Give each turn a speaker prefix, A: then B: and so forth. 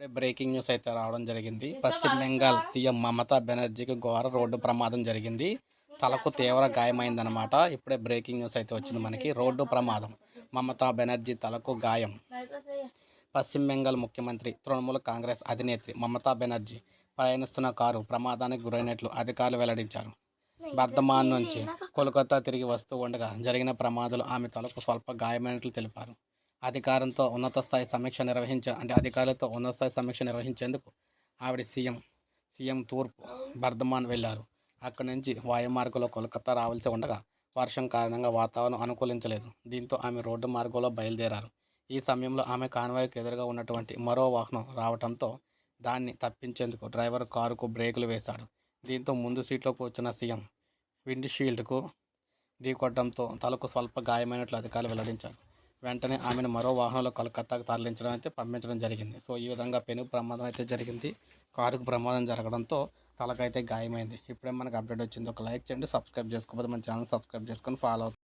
A: ఇప్పుడే breaking news అయితే రావడం జరిగింది. పశ్చిమ బెంగాల్ సీఎం మమతా బెనర్జీకి ఘోర రోడ్డు ప్రమాదం జరిగింది. తలకు తీవ్ర గాయమైందనమాట ఇప్పుడే బ్రేకింగ్ న్యూస్ అయితే వచ్చింది మనకి. రోడ్డు ప్రమాదం. మమతా బెనర్జీ తలకు గాయం. పశ్చిమ బెంగాల్ ముఖ్యమంత్రి తృణమూల కాంగ్రెస్ అధినేత్రి మమతా బెనర్జీ ప్రయాణిస్తున్న కారు ప్రమాదానికి గురైనట్లు అధికారులు వెల్లడించారు. బర్ధమాన్ నుంచి కోల్కతా తిరిగి వస్తూ ఉండగా జరిగిన ప్రమాదాలు ఆమె తలకు స్వల్ప గాయమైనట్లు తెలిపారు. అధికారంతో ఉన్నత స్థాయి సమీక్ష నిర్వహించ అంటే అధికారులతో ఉన్నత స్థాయి సమీక్ష నిర్వహించేందుకు ఆవిడ సీఎం సీఎం తూర్పు బర్ధమాన్ వెళ్ళారు అక్కడి నుంచి వాయుమార్గంలో కోల్కతా రావాల్సి ఉండగా వర్షం కారణంగా వాతావరణం అనుకూలించలేదు. దీంతో ఆమె రోడ్డు మార్గంలో బయలుదేరారు. ఈ సమయంలో ఆమె కాన్వాయ్కి ఎదురుగా ఉన్నటువంటి మరో వాహనం రావడంతో దాన్ని తప్పించేందుకు డ్రైవర్ కారుకు బ్రేకులు వేశాడు. దీంతో ముందు సీట్లో కూర్చున్న సీఎం విండ్ షీల్డ్కు ఢీకొట్టడంతో తలకు స్వల్ప గాయమైనట్లు అధికారులు వెల్లడించారు. వెంటనే ఆమెను మరో వాహనంలో కలకత్తాకు తరలించడం అయితే పంపించడం జరిగింది. సో ఈ విధంగా పెను ప్రమాదం అయితే జరిగింది. కారుకు ప్రమాదం జరగడంతో తలకైతే గాయమైంది. ఇప్పుడే మనకు అప్డేట్ వచ్చింది. ఒక లైక్ చేయండి సబ్స్క్రైబ్ చేసుకోకపోతే మన ఛానల్ సబ్స్క్రైబ్ చేసుకొని ఫాలో అవుతుంది